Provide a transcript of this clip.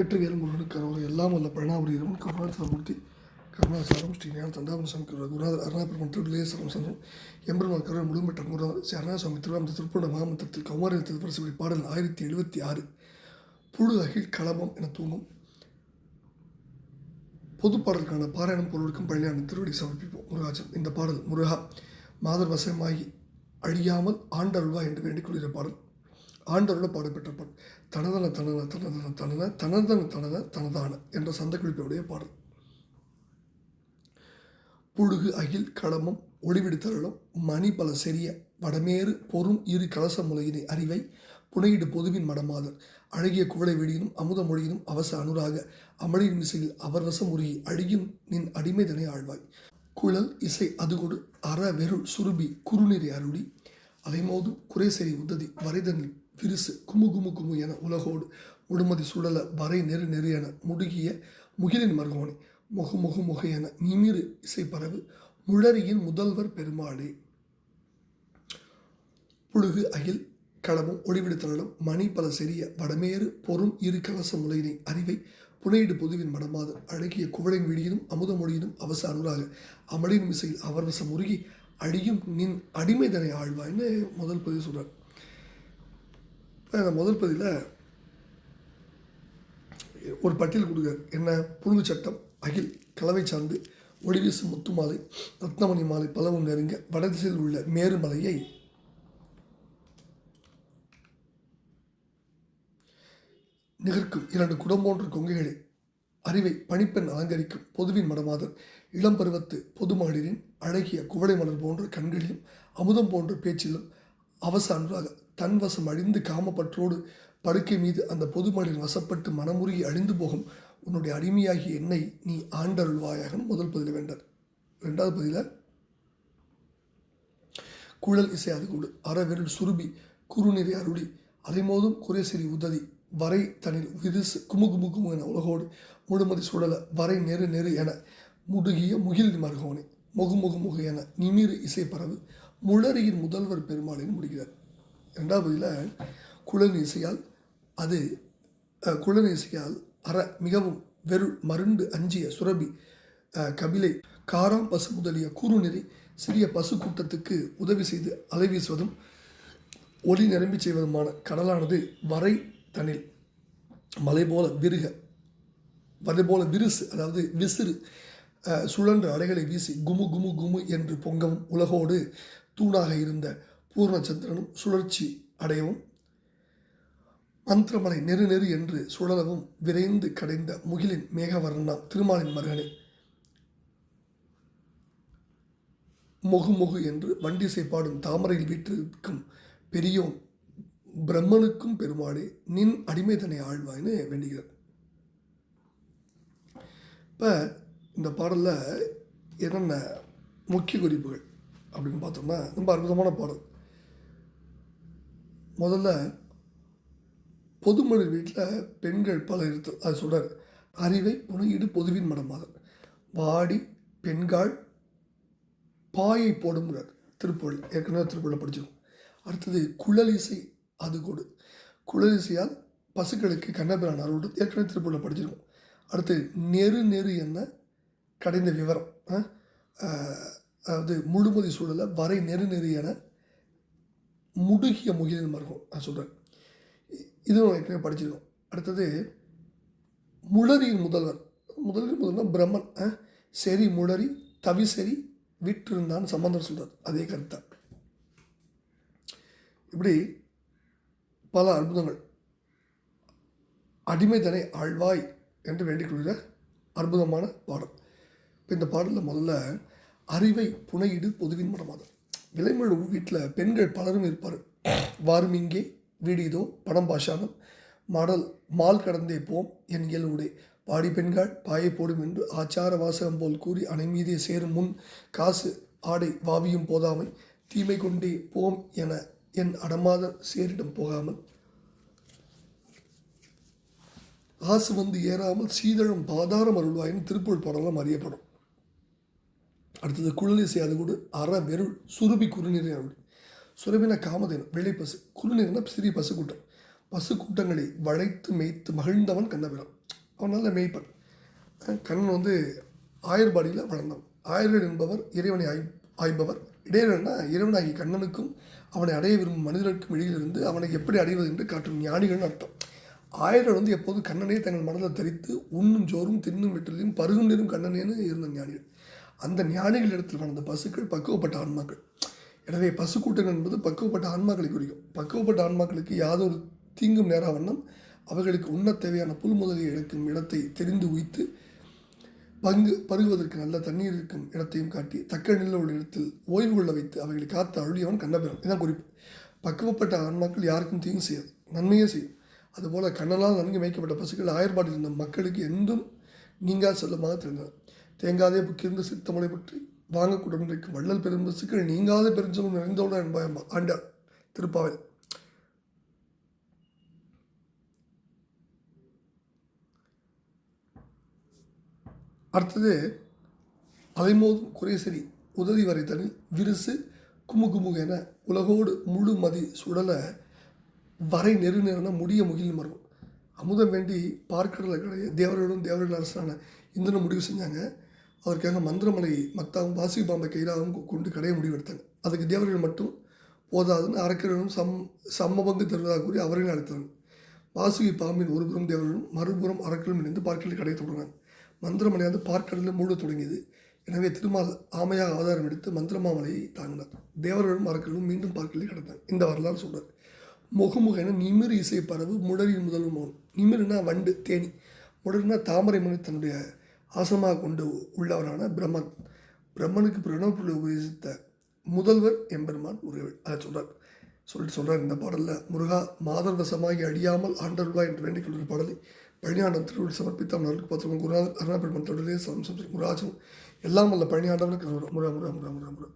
வெற்றிவேல் முருகன் அவர் எல்லாம் வல்ல பிரணாபுரி இரவன் கருணாச்சலமூர்த்தி கருணாசாரம் ஸ்ரீஞான ஞான சாமி குருநாதர் அருணாபுரம் திருவிலேசரம் சந்தம் எம்பெருமான் கருணை முழுமற்ற முருகன் ஸ்ரீ அருணாசாமி திருவாம திருப்பூட மாமந்திரத்தில் கௌமாரி திருப்பரசுபடி பாடல் ஆயிரத்தி எழுபத்தி ஆறு புழு அகில் கலபம் என தூங்கும். பொது பாடலுக்கான பாராயணம் பொருளுக்கும் பழனியான திருவடி சமர்ப்பிப்போம். முருகாஜன் இந்த பாடல் முருகா மாதர் வசமாகி அழியாமல் ஆண்டருள்வா என்று வேண்டிக் கொள்கிற பாடல். ஆண்டரோட பாடப்பெற்ற பாடல் தனதன தனன தனதன தனன தனதன தனத தனதான என்ற சந்த பாடல். புழுகு அகில் களமம் ஒளிவிடுத்தருளும் மணி பல செறிய வடமேறு பொறும் இரு கலச முலையினை அறிவை புனையிடு பொதுவின் மடமாதர் அழகிய குவளை வெளியினும் அமுத மொழியினும் அவச அனுராக அமளியின் இசையில் அவர் வசம் உருகி அழியும் நின் அடிமைதனை ஆழ்வாய். குழல் இசை அதுகொடு அற வெருள் சுருபி குறுநீரை அருளி அலைமோதும் குறைசெறி உததி வரைதனில் விரிசு குமு குமு குமு என உலகோடு உடுமதி சுழல வரை நெரு நெரு என முடுகிய முகிலின் மருகோனை. முகு முகு முக என நிமிரு இசைப்பரவு முழறியின் முதல்வர் பெருமாளே. புழுகு அகில் களமும் ஒளிவிடுத்தலும் மணி பல செறிய வடமேறு பொறும் இரு கலச முலையினை அறிவை புனையிடு பொதுவின் மடமாதர் அழகிய குவளின் விழியினும் அமுத மொழியினும் அவச அனுராக அமளின் மிசையில் அவர்வசம் உருகி அழியும் நின் அடிமைதனை ஆழ்வாய்னு முதல் பதிவு சொல்கிறார் நான் முதல் பதிவில் ஒரு பட்டியல் கொடுக்குறார் என்ன? புழுகு சட்டம் அகில் கலவை சார்ந்து ஒளிவீசு முத்து மாலை ரத்னமணி மாலை பலவும் நெருங்க வடதிசையில் உள்ள மேருமலையை நிகர்க்கும் இரண்டு குடம்போன்ற கொங்கைகளை அறிவை பணிப்பெண் அலங்கரிக்கும் பொதுவின் மடமாதர் இளம் பருவத்து பொது மகளிரின் அழகிய குவளை மலர் போன்ற கண்களிலும் அமுதம் போன்ற பேச்சிலும் அவச அன்றாக தன் வசம் அழிந்து காமப்பற்றோடு படுக்கை மீது அந்த பொது வசப்பட்டு மனமுருகி அழிந்து போகும் உன்னுடைய அடிமையாகிய என்னை நீ ஆண்டருள்வாயாக முதல் பதில் வேண்டார். ரெண்டாவது பதில குழல் இசை அது கொடு. அறவிரல் சுருபி குறுநிறை அருளி. அலைமோதும் குறைசிறி உதவி வரை தனில் விரிசு குமு குமு குமு என உலகோடு முழுமதி சுழல வரை நெரு நெரு என முடுகிய முகில் மருகோனே. முகு முகு முகு என நிமிரு இசை பரவு. முளரியின் முதல்வர் பெருமாளின் முடிகிறார். ரெண்டாவது பகுதியில் குழல் அது அஹ், அற மிகவும் வெறு மருண்டு அஞ்சிய சுரபி கபிலை காராம் பசு முதலிய கூறுநெறி சிறிய பசு கூட்டத்துக்கு உதவி செய்து அலை வீசுவதும் ஒளி நிரம்பி செய்வதுமான கடலானது வரை தனில் மலை போல விருக மலை போல விரிசு அதாவது விசிறு சுழன்ற சுழன்று அலைகளை வீசி குமு குமு குமு என்று பொங்கவும் உலகோடு தூணாக இருந்த பூர்ணச்சந்திரனும் சுழற்சி அடையவும் மந்திரமலை நெரு நெரு என்று சுழலவும் விரைந்து கடைந்த முகிலின் மேகவர்ணம் திருமாலின் மருகனே முகு முகு என்று வண்டிசை பாடும் தாமரையில் வீட்டிற்கும் பெரியோன் பிரம்மனுக்கும் பெருமாளே நின் அடிமைதனை ஆழ்வாய்னு வேண்டுகிறார். இப்போ இந்த பாடலில் என்னென்ன முக்கிய குறிப்புகள் அப்படின்னு பார்த்தோம்னா ரொம்ப அற்புதமான பாடல். முதல்ல பொதுமொழி வீட்டில் பெண்கள் பல இருத்து அது சொல்கிறார் அறிவை புனையீடு பொதுவின் மடமாதல் வாடி பெண்கள் பாயை போடுங்கிறார் திருப்புகழ் ஏற்கனவே திருப்புகழை படிச்சிடும் அடுத்தது குழலிசை அது கொடு. குழலிசையால் பசுக்களுக்கு கண்ணபிரான் அருள் ஏற்கனவே திருப்புகழை படிச்சிருக்கோம். அடுத்து நெரு நெரு என்ன? கடைந்த விவரம் அதாவது முழுமதி சூழலை வரை நெரு நெரு என முடுகிய முகிலின் மருகம் நான் சொல்கிறேன் இதுவும் ஏற்கனவே படிச்சிருக்கோம். அடுத்தது முளரியின் முதல்வர். முதல்வர் முதல்வர் பிரம்மன். சரி முளரி தவிசெரி விட்டிருந்தான் சம்பந்தர் சொல்கிறார் அதே கருத்தை இப்படி பல அற்புதங்கள். அடிமைதனை ஆழ்வாய் என்று வேண்டிக்கொள்கிற அற்புதமான பாடல். இப்போ இந்த பாடலில் முதல்ல அறிவை புனையிடு பொதுவின் மடமாதம் விலைமழு வீட்டில் பெண்கள் பலரும் இருப்பார். வாரும் இங்கே வீடு இதோ படம் பாஷானம். மாடல் மால் கடந்தே போம் என் இயல்புடை. பாடி பெண்கள் பாயை போடும் என்று ஆச்சார வாசகம் போல் கூறி அணை மீதே சேரும் முன் காசு ஆடை வாவியும் போதாமை. தீமை கொண்டே போம் என என் அடமாத சேரிடம் போகாமல். ஆசு வந்து ஏறாமல் சீதழம் பாதாரம் அருள்வாயின் திருப்புள் பாடலாம் அறியப்படும். அடுத்தது குழலிசை அது கூட அற வெருள் சுருபி குறுநீர் அப்படி சுரபின காமதேனம் வெள்ளை பசு. குறுநீர்னா சிறிய பசு கூட்டம். பசு கூட்டங்களை வளைத்து மேய்த்து மகிழ்ந்தவன் கண்ணபிரான். அவன் நல்ல மேய்ப்பன். கண்ணன் வந்து ஆயர்பாடியில் வளர்ந்தவன். ஆயர்கள் என்பவர் இறைவனை ஆய் ஆய்பவர். இடையிலன்னா இறைவனாகிய கண்ணனுக்கும் அவனை அடைய விரும்பும் மனிதருக்கும் இடையிலிருந்து அவனை எப்படி அடைவது என்று காட்டும் ஞானிகள்னு அர்த்தம். ஆயர்கள் வந்து எப்போதும் கண்ணனே தங்கள் மனதில் தெரித்து உண்ணும் ஜோறும் தின்னும் வெற்றிலையும் பருகும் நீரும் கண்ணனேன்னு இருந்த ஞானிகள். அந்த ஞானிகள் இடத்தில் வளர்ந்த பசுக்கள் பக்குவப்பட்ட ஆன்மாக்கள். எனவே பசுக்கூட்டங்கள் என்பது பக்குவப்பட்ட ஆன்மாக்களை குறிக்கும். பக்குவப்பட்ட ஆன்மாக்களுக்கு யாதொரு தீங்கும் நேரா வண்ணம் அவர்களுக்கு உண்ணத் தேவையான புல் முதலை எடுக்கும் இடத்தை தெரிந்து உய்த்து பங்கு பருகுவதற்கு நல்ல தண்ணீர் இருக்கும் இடத்தையும் காட்டி தக்க நிலையில் உள்ள இடத்தில் ஓய்வு கொள்ள வைத்து அவைகளை காத்து அழியவன் கண்ணபெறும் இதான் குறிப்பு. பக்குவப்பட்ட ஆன்மாக்கள் யாருக்கும் தீங்கு செய்யாது. நன்மையே செய்யும். அதுபோல கண்ணனால் நன்கு மேய்க்கப்பட்ட பசுக்கள் ஆயர்பாட்டில் இருந்த மக்களுக்கு என்றும் நீங்கா செல்லமாக திறந்தன தேங்காதே புக்கிருந்து சித்தமலை பற்றி வாங்கக்கூடும் இருக்கும் வள்ளல் பெரும் சிக்கல் நீங்காத பெருஞ்சலும் நிறைந்தவுடன் என்பாய் ஆண்டாள் திருப்பாவை அடுத்தது அலைமோதும் குறைசரி உதவி வரைத்தலில் விரிசு குமு குமு என உலகோடு முழு மதி சுடல வரை நெரு நெருன முடிய முகில் மரம் அமுதம் வேண்டி பார்க்கடலை கிடையாது தேவர்களும் தேவர்கள் அரசான இந்திரன் முடிவு செஞ்சாங்க. அதற்காக மந்திரமலை மத்தாவும் வாசி பாம்பை கைலாவும் கொண்டு கடைய முடிவெடுத்தாங்க. அதுக்கு தேவர்கள் மட்டும் போதாதுன்னு அரக்கர்களும் சம் சம்ம பங்கு தருவதாக கூறி அவரையும் அழைத்தாங்க வாசுகி பாம்பின் ஒருபுறம் தேவர்களும் மறுபுறம் அரக்கர்களும் இணைந்து பார்க்கலில் கடையை தொடங்கினாங்க மந்திரமலையானது பார்க்கடலில் மூட தொடங்கியது. எனவே திருமால் ஆமையாக அவதாரம் எடுத்து மந்திரமாமலையை தாங்கினார். தேவர்களும் அரக்கர்களும் மீண்டும் பார்க்கலில் கிடந்தாங்க. இந்த வரலாறு சொல்கிறார் முகமுக என நிமிர் இசை பரவு முடரின் முதல்வன் நிமிர்னா வண்டு தேனி. முடர்னா தாமரை மணி தன்னுடைய ஆசமாக கொண்டு உள்ளவரான பிரம்மன். பிரம்மனுக்கு பிரணவ உபதேசித்த முதல்வர் எம்பெருமான் முருகவேல். அதை சொல்கிறார் சொல்லிட்டு சொல்கிறார் இந்த பாடலில் முருகா மாதர்வசமாகி அடியாமல் ஆண்டருவா என்று வேண்டிக் கொள்கிற பாடலை பழனியாண்டம் திருவிழி சமர்ப்பித்த அவர்களுக்கு பத்திரம் குருநாதர் அருணாபெருமன் தொடரே சம்சம் முராஜம் எல்லாம் வல்ல பழனியாண்டவனுக்கு முருகா முருகா முருகா முருகா முருகா.